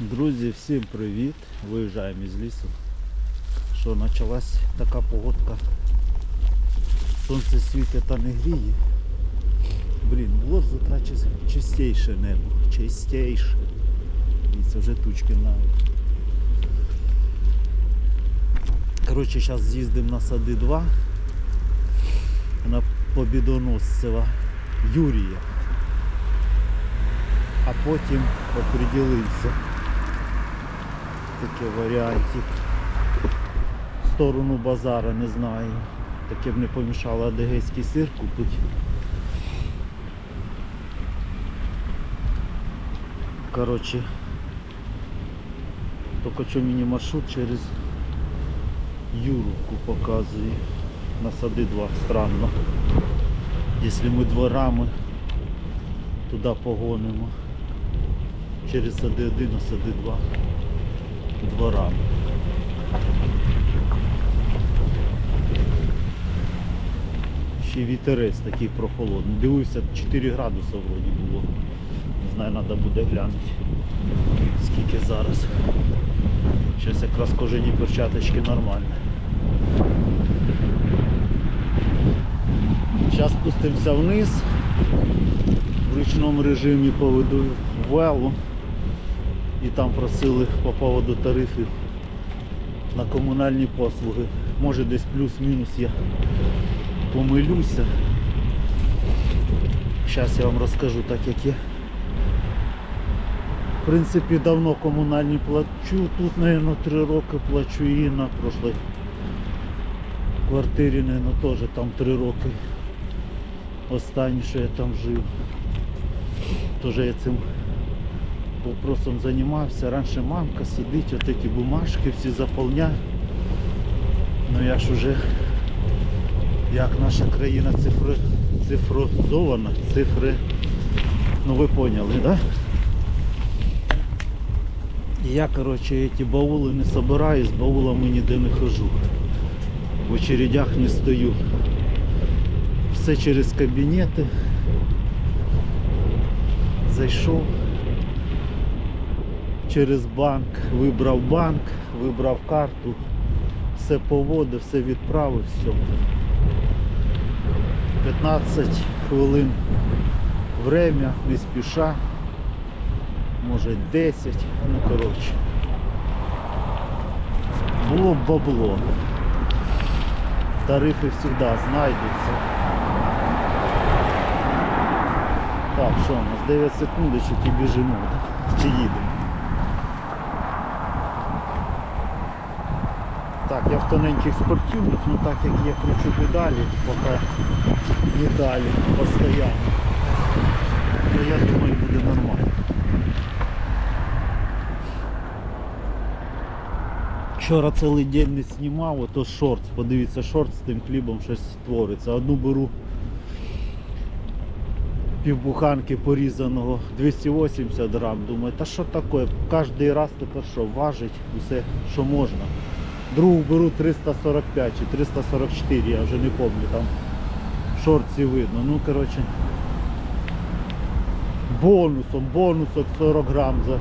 Друзі, всім привіт! Виїжджаємо із лісу. Що почалась така погодка. Сонце світить та не гріє. Блін, було з утра чис- чистейше небо. Чистейше. Дивіться, вже тучки навіть. Коротше, зараз з'їздимо на сади 2 на Побідоносцева Юрія. А потім оприділився. Таке варіантик. В сторону базара не знаю. Таке б не помішало адегейський сир купити. Коротше, тільки що мені маршрут через Юрку показує. На сади 2 странно. Якщо ми дворами туди погонимо. Через сади 1 на сади 2 дворами. Ще вітерець такий прохолодний. Дивився 4 градуси вроді було. Не знаю, треба буде глянути. Скільки зараз. Зараз якраз кожені перчаточки нормально. Зараз спустимося вниз. В ручному режимі поведу велу. І там просили по поводу тарифів на комунальні послуги. Може десь плюс-мінус я помилюся. Зараз я вам розкажу так як є. В принципі, давно комунальні плачу. Тут, мабуть, 3 роки плачу і на прошлій квартирі, мабуть, теж там 3 роки. Останнє, що я там жив. Теж я цим вопросом займався. Раніше мамка сидить, отакі бумажки всі заповняє. Ну я ж уже, як наша країна цифри, цифрозована, цифри, ну ви поняли, да? Я, коротше, ці баули не собираю, з баулами ніде не хожу. В очередях не стою. Все через кабінети. Зайшов через банк, вибрав банк, вибрав карту, все поводив, все відправив, все. 15 хвилин время, не спіша, може 10, ну коротше. Було бабло. Тарифи завжди знайдуться. Так, що у нас 9 секундочок і біжимо, чи їдемо? Так, я тоненьких спортивних, ну так як я кручу педалі, поки не далі, постійно, то я думаю буде нормально. Вчора цілий день не знімав, ото шортс, подивіться, шорт з тим хлібом щось твориться. Одну беру півбуханки порізаного 280 грам. Думаю, та що таке? Кожний раз тепер що, важить усе, що можна. Другу беру 345 чи 344, я вже не пам'ятаю, там в шорці видно. Ну коротше. Бонусом, бонусом 40 грам за.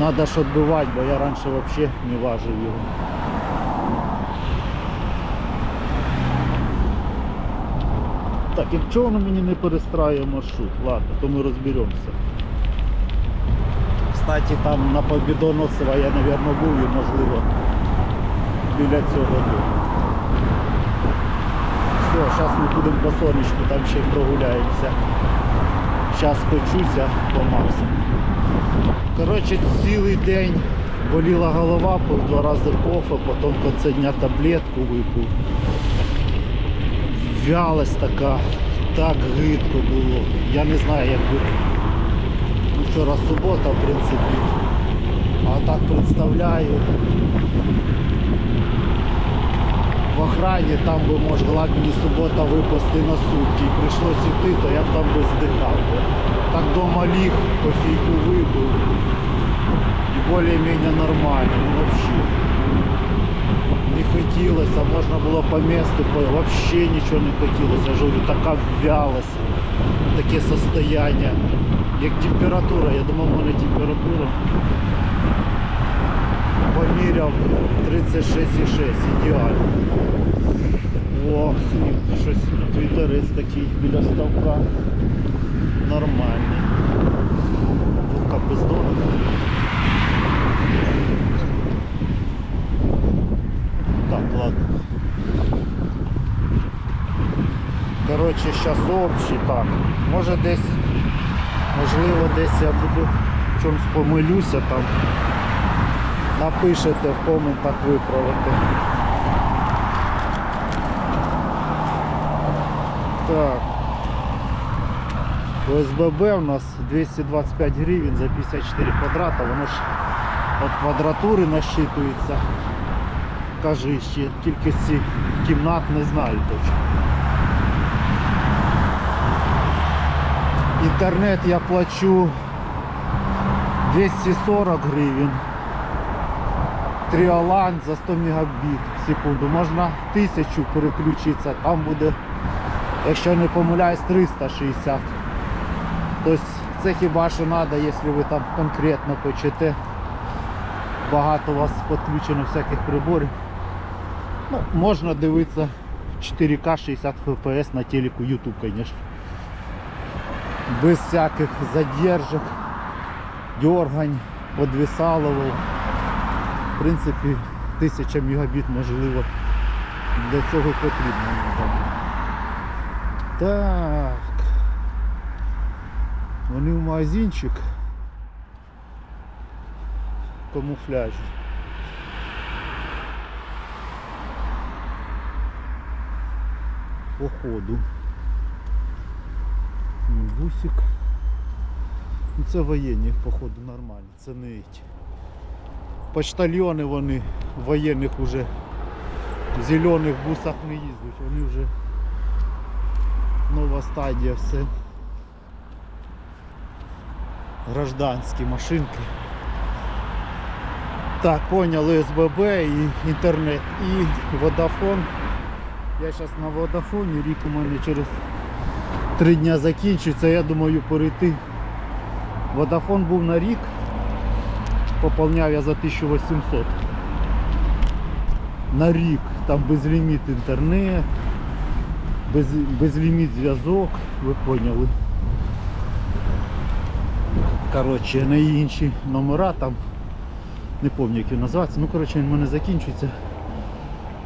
Надо ж відбивати, бо я раніше взагалі не важив його. Так, якщо воно мені не перестраює маршрут, ладно, то ми розберемося. Кстати, там на Побідоносова я, мабуть, був і можливо біля цього. Все, зараз ми будемо по сонечку, там ще й прогуляємося. Зараз по максимуму. Коротше, цілий день боліла голова, пив два рази кофе, потім в кінці дня таблетку випив. Вялость така, так гидко було. Я не знаю, як би. Ну, Вчора субота, в принципі. А так представляю. В охрані там би могла мені субота випасти на сутки. І прийшлось іти, то я б там би здихав. Так дома ліг, кофійку випив. І більш-менш нормально, ну взагалі. Не хотілося, можна було по місту, по... взагалі нічого не хотілося. Я ж така вялость, таке состояние. Як температура, я думав, в мене температура. Поміряв 36,6, ідеально. О, щось тут вітерець такий біля ставка. Нормальний. Вовка пиздона. Так, ладно. Коротше, зараз общий так. Може десь, можливо, десь я буду в чомусь помилюся там. Напишете в коментах виправити. Так. ОСББ у нас 225 гривень за 54 квадрата, воно ж від квадратури насчитується. Кажи ще кількості кімнат не знаю точно. Інтернет я плачу 240 гривень. Тріолан за 100 мегабіт в секунду. Можна 1000 переключитися, там буде, якщо не помиляюсь, 360. Тобто це хіба що треба, якщо ви там конкретно хочете. Багато у вас підключено всяких приборів. Ну, можна дивитися 4К 60 FPS на телеку YouTube, звісно. Без всяких задержок, дергань, подвисалово. В принципі, 1000 мегабіт можливо для цього потрібно. Так. Вони в магазинчик. Камуфляж. Походу. Ну, Бусик. Ну це воєнні, походу, нормально, це не ті. Почтальйони вони воєнних уже в зелених бусах не їздять, вони вже нова стадія все. Гражданські машинки. Так, поняли СББ і інтернет і Водафон. Я зараз на Водафоні, рік у мене через три дня закінчиться, я думаю перейти. Водафон був на рік, поповняв я за 1800. На рік, там безліміт інтернет, без, безліміт зв'язок, ви поняли. Коротше, на інші номера там, не пам'ятаю як він називається, ну коротше він в мене закінчується.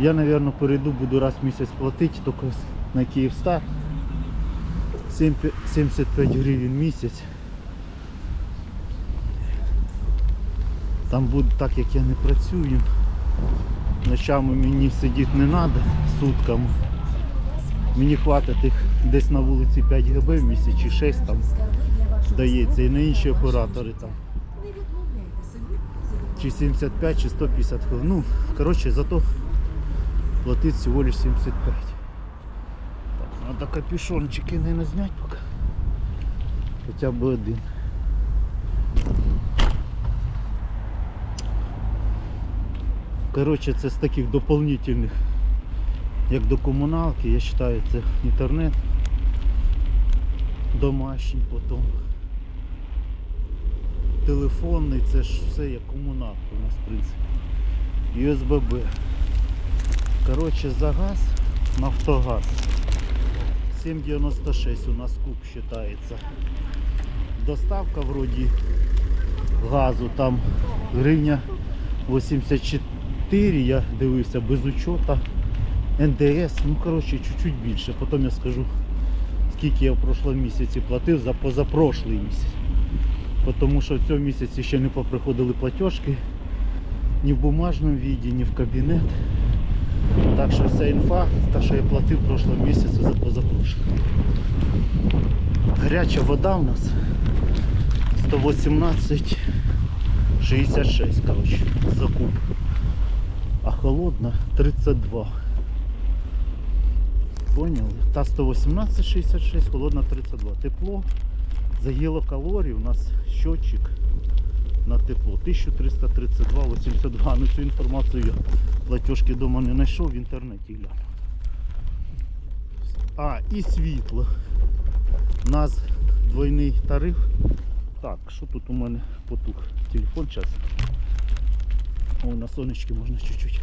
Я, мабуть, перейду, буду раз в місяць платити, тільки на Київстар. 7 75 гривень місяць. Там буде так як я не працюю. Ночами мені сидіти не треба сутками. Мені хватить їх десь на вулиці 5 ГБ в місяць чи 6 там дається. І на інші оператори там. Чи 75, чи 150 хвилин. Ну, коротше, зато платить всього лиш 75. Так, треба капюшончики не зняти поки. Хоча б один. Коротше, це з таких дополнительних, як до комуналки, я вважаю, це інтернет домашній потім. Телефонний, це ж все як комуналка у нас в принципі. ЮСББ. Коротше, за газ, Нафтогаз. 7,96 у нас куб вважається. Доставка вроді газу там гривня 84, я дивився без учета. НДС, ну коротше чуть-чуть більше. Потім я скажу скільки я в прошлому місяці платив за позапрошлий місяць. Тому що в цьому місяці ще не поприходили платіжки ні в бумажному віді, ні в кабінет. Так що вся інфа, та що я платив в прошлому місяці за позапрошлий. Гаряча вода у нас 118,66 коротше, за куб. А холодна 32. Поняли? Та 118,66, холодна 32. Тепло за кілокалорій у нас щотчик на тепло. 1332,82. Ну цю інформацію я платіжки вдома не знайшов, в інтернеті глянув. А, і світло. У нас двойний тариф. Так, що тут у мене потух? Телефон зараз. О, на сонечке можна чуть-чуть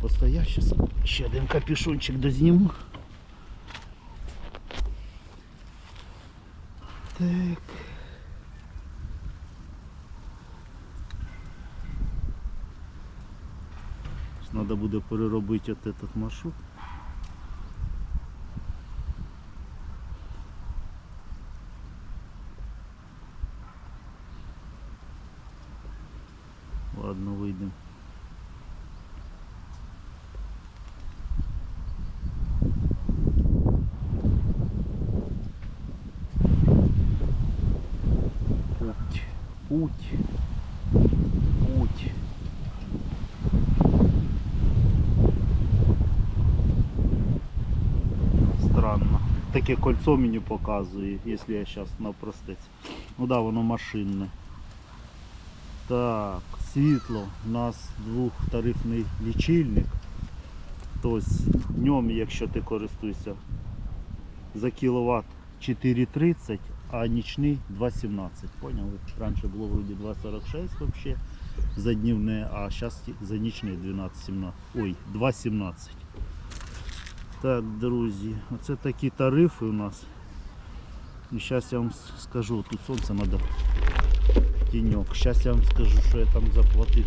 постоять. Сейчас ще один капюшончик дозніму. Так. Треба буде переробити от этот маршрут. Таке кольцо мені показує, якщо я зараз навпростець. Ну да, воно машинне. Так, світло. У нас двохтарифний лічильник. Тобто днем, якщо ти користуєшся за кіловат 4,30, а нічний 2,17. Поняли? Раніше було вроді 2,46 взагалі за днівне, а зараз за нічний 12,17. Ой, 2,17. Так, друзі, оце такі тарифи у нас. І зараз я вам скажу, тут сонце треба тіньок. Зараз я вам скажу, що я там заплатив.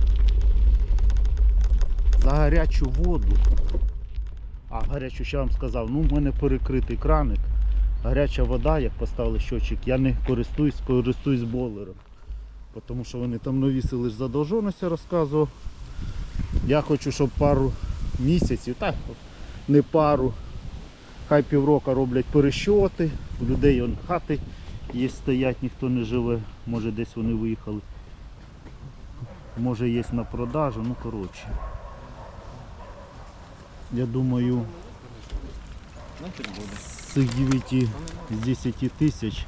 За гарячу воду. А, гарячу ще вам сказав, ну в мене перекритий краник. Гаряча вода, як поставили щочик, я не користуюсь, користуюсь бойлером. Тому що вони там навісили ж розказував. Я хочу, щоб пару місяців, так, не пару, хай півроку роблять перещоти, у людей он хати є стоять, ніхто не живе, може десь вони виїхали. Може є на продажу, ну коротше. Я думаю, з цих 9 з 10 тисяч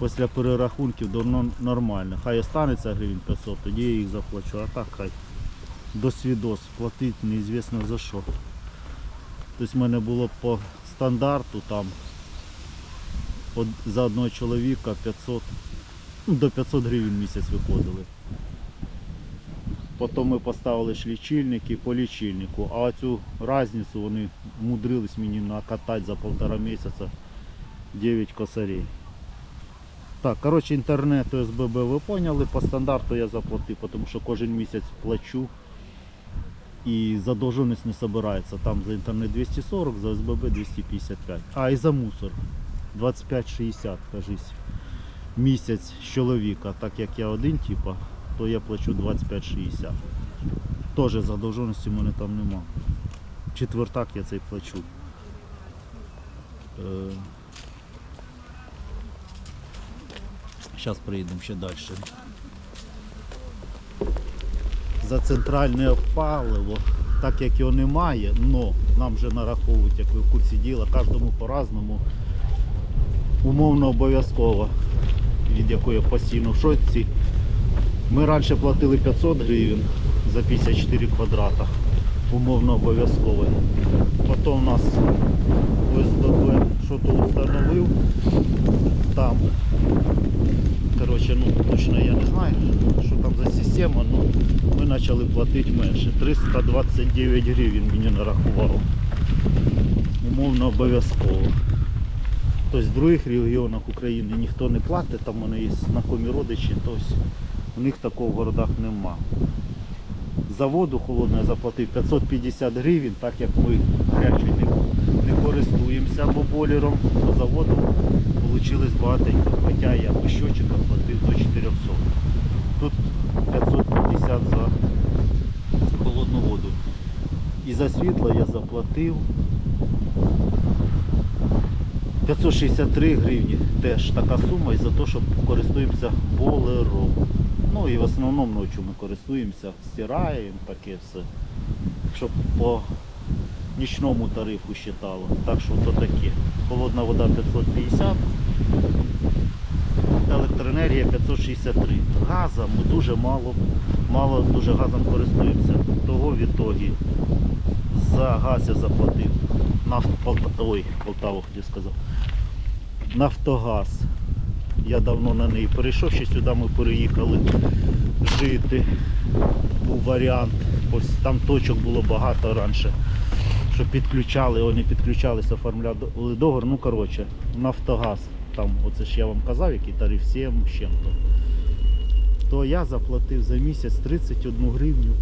після перерахунків давно нормально. Хай останеться гривень 500, тоді я їх заплачу, а так хай до свідос платить неізвісно за що. Тобто в мене було по стандарту там за одного чоловіка 500, ну, до 500 гривень місяць виходили. Потім ми поставили ж лічильники по лічильнику, а цю різницю вони мудрились мені накатати за півтора місяця 9 косарей. Так, коротше, інтернет ОСББ ви поняли, по стандарту я заплатив, тому що кожен місяць плачу і задовженість не збирається. Там за інтернет 240, за ОСББ 255. А і за мусор 25-60, кажись, місяць чоловіка, так як я один, типа, то я плачу 25-60. Теж задовженості в мене там нема. Четвертак я цей плачу. Е, Зараз приїдемо ще далі. За центральне паливо, так як його немає, но нам вже нараховують, як ви в курсі діла, кожному по-разному. Умовно обов'язково, від якої постійно в шоці. Ми раніше платили 500 гривень за 54 квадрата. Умовно обов'язково. Потім у нас Що-то установив там. Коротше, ну точно я не знаю, що там за система, ну ми почали платити менше. 329 гривень мені нарахував. Умовно обов'язково. Тобто в других регіонах України ніхто не платить, там мене є знайомі родичі, тобто у них такого в городах нема. За воду холодну я заплатив 550 гривень, так як ми гарячою не, не користуємося або бойлером, то за воду вийшло багатенько. Хоча я по щочиках платив до 400. Тут 550 за холодну воду. І за світло я заплатив 563 гривні. Теж така сума і за те, що користуємося бойлером. Ну і в основному ночі ми користуємося, стираємо, таке все. Щоб по нічному тарифу вважало. Так що то таке. Холодна вода 550, електроенергія 563. Газа ми дуже мало, мало дуже газом користуємося. Того в ітогі за газ я заплатив. Нафт Ой, Полтаву хотів сказав. Нафтогаз. Я давно на неї перейшов, ще сюди ми переїхали жити. Був варіант. Ось там точок було багато раніше. Що підключали, вони підключалися, оформляли договор. Ну коротше, Нафтогаз. Там, оце ж я вам казав, який тариф 7 з чим-то. То я заплатив за місяць 31 гривню.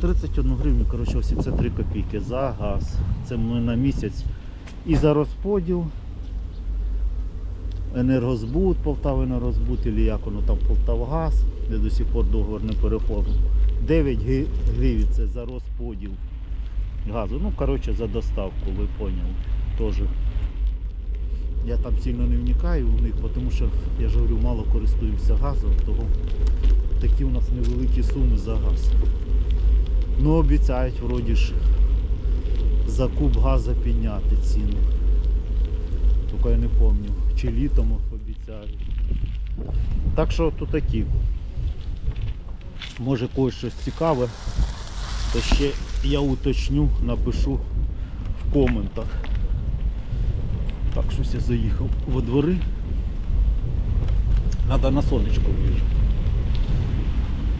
31 гривню, коротше, 83 копійки за газ. Це ми на місяць і за розподіл. Енергозбут, Полтава Енергозбут, або як воно там Полтавгаз, де до сих пор договор не переформив. 9 гривень це за розподіл газу. Ну, коротше, за доставку, ви поняли. Тоже. Я там сильно не вникаю в них, тому що я ж говорю, мало користуємося газом, того такі у нас невеликі суми за газ. Ну обіцяють вроді ж за куб газу підняти ціну. Тільки я не пам'ятаю, чи літом обіцяють. Так що то такі. Може когось щось цікаве, то ще я уточню, напишу в коментах. Так, щось я заїхав во двори. Надо на сонечко виїжджати.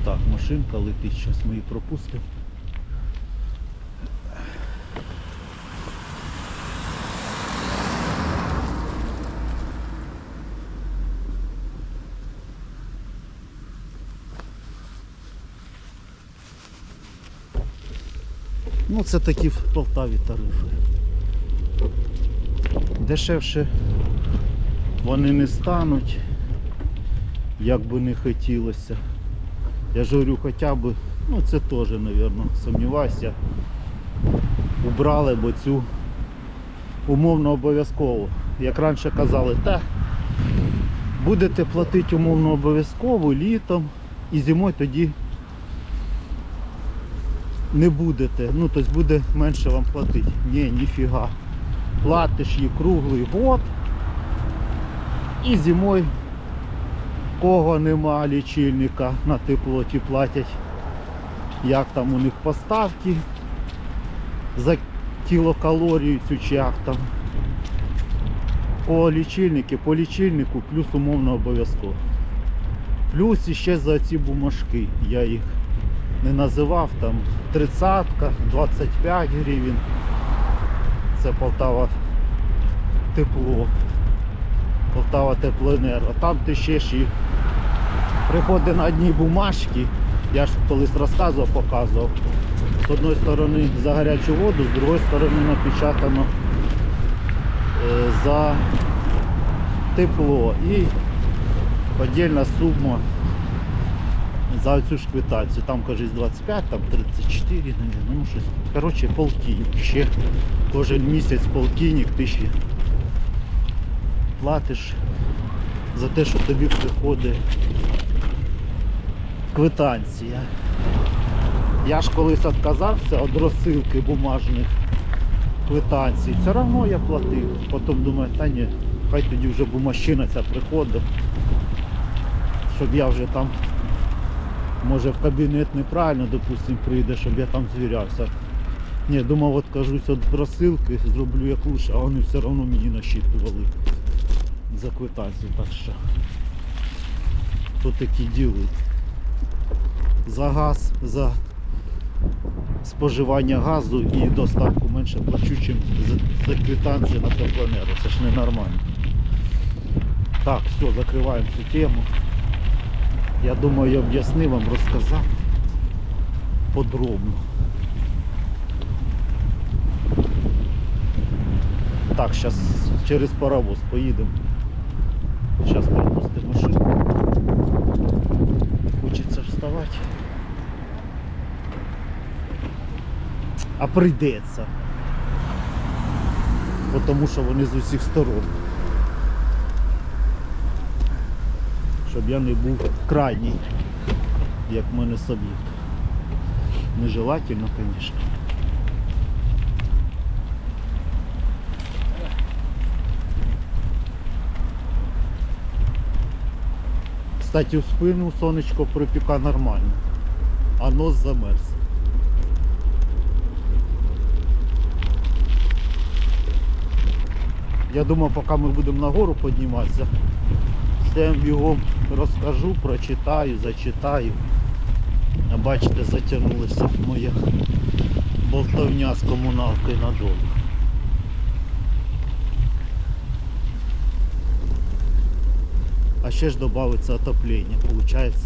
Так, машинка летить, зараз ми її пропустимо. Ну це такі в Полтаві тарифи. Дешевше вони не стануть, як би не хотілося. Я ж говорю, хоча б, ну це теж, мабуть, сумніваюся, убрали б цю умовно обов'язково. Як раніше казали, та будете платити умовно обов'язково літом і зимою тоді не будете. Ну, тобто буде менше вам платити. Ні, ніфіга. Платиш її круглий год і зимою кого нема лічильника на тепло ті платять. Як там у них поставки за кілокалорію цю чи як там. По лічильники, по лічильнику плюс умовно обов'язково. Плюс іще за ці бумажки. Я їх не називав там 30, 25 гривень. Це Полтава тепло. Полтава теплоенерго. Там ти ще ж і приходить на одній бумажці. Я ж колись розказував, показував. З одної сторони за гарячу воду, з другої сторони напечатано е, за тепло і подільна сума за цю ж квитанцію. Там кажуть 25, там 34, наверное, ну щось. Коротше, полтинник. Ще кожен місяць полтинник ти ще платиш за те, що тобі приходить квитанція. Я ж колись відказався від розсилки бумажних квитанцій. Все одно я платив. Потім думаю, та ні, хай тоді вже бумажчина ця приходить, щоб я вже там може в кабінет неправильно, допустим, прийде, щоб я там звірявся. Ні, думав, откажусь від розсилки, зроблю як лучше, а вони все одно мені насчитували за квитанцію. Так що то такі діли. За газ, за споживання газу і доставку менше плачу, чим за, за квитанцію на теплоенерго. Це ж ненормально. Так, все, закриваємо цю тему. Я думаю, я об'яснив вам, розказав подробно. Так, зараз через паровоз поїдемо. Зараз пропустимо машину. Хочеться вставати. А прийдеться. Тому що вони з усіх сторон. Щоб я не був крайній, як в мене собі. Нежелательно, звісно. Кстати, в спину сонечко припіка нормально, а нос замерз. Я думав, поки ми будемо нагору підніматися, всім його розкажу, прочитаю, зачитаю. Бачите, затягнулася моя болтовня з комуналкою надовго. А ще ж додається отоплення, получается